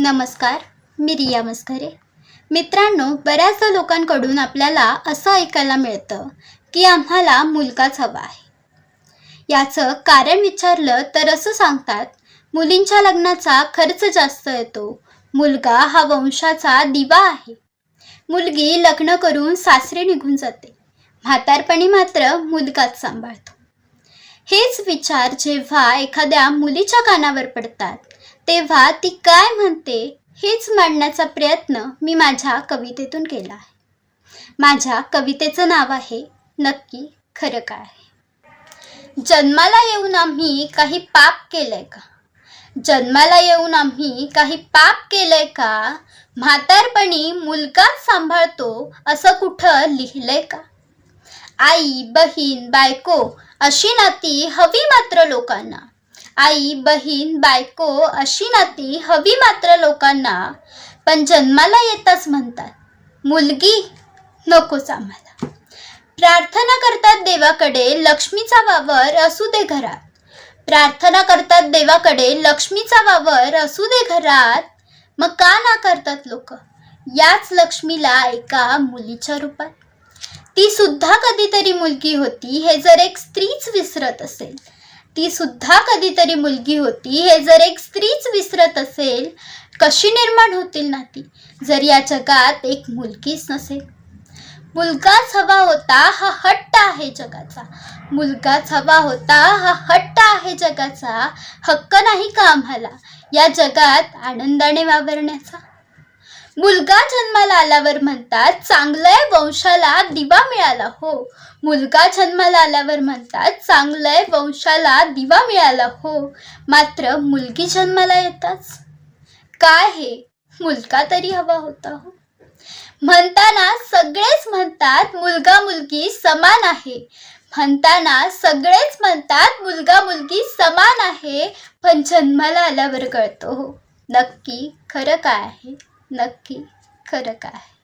नमस्कार मी रिया मस्करे. मित्रांनो बऱ्याचदा लोकांकडून आपल्याला असं ऐकायला मिळतं की आम्हाला मुलगाच हवा आहे. याचं कारण विचारलं तर असं सांगतात मुलींच्या लग्नाचा खर्च जास्त येतो मुलगा हा वंशाचा दिवा आहे. मुलगी लग्न करून सासरे निघून जाते म्हातारपणी मात्र मुलगाच सांभाळतो. हेच विचार जेव्हा एखाद्या मुलीच्या कानावर पडतात तेव्हा ती काय म्हणते हेच मांडण्याचा प्रयत्न मी माझ्या कवितेतून केला आहे. माझ्या कवितेचं नाव आहे नक्की खरं काय जन्माला येऊन आम्ही काही पाप केलंय का? जन्माला येऊन आम्ही काही पाप केलंय का? म्हातारपणी मुलगाच सांभाळतो असं कुठं लिहिलंय का? आई बहीण बायको अशी नाती हवी मात्र लोकांना. आई बहीण बायको अशी नाती हवी मात्र लोकांना पण जन्माला येताच म्हणतात. मुलगी नकोच आम्हाला. प्रार्थना करतात देवाकडे लक्ष्मीचा वावर असू दे घरात. प्रार्थना करतात देवाकडे लक्ष्मीचा वावर असू दे घरात. मग का नाकारतात लोक? याच लक्ष्मीला एका मुलीच्या रूपात. ती सुद्धा कधीतरी मुलगी होती हे जर एक स्त्रीच विसरत असेल ती सुद्धा कधीतरी मुलगी होती. हे जर एक स्त्रीच विसरत असेल कशी निर्माण होतील नाती? जर या जगात एक मुलगीच नसेल. मुलगाच हवा होता हा हट्ट आहे जगाचा. मुलगाच हवा होता हा हट्ट आहे जगाचा. हक्क नाही का आम्हाला? या जगात आनंदाने वावरण्याचा. मुलगा जन्माला आल्यावर म्हणतात चांगलंय वंशाला दिवा मिळाला. हो. मुलगा जन्माला आल्यावर म्हणतात चांगलंय वंशाला दिवा मिळाला. हो. मात्र मुलगी जन्माला येताच? काय हे? मुलगा तरी हवा होता हो. म्हणताना सगळेच म्हणतात मुलगा मुलगी समान आहे. म्हणताना सगळेच म्हणतात मुलगा मुलगी समान आहे. पण जन्माला आल्यावर कळतो हो. नक्की खरं काय आहे? नक्की. खरं काय? आहे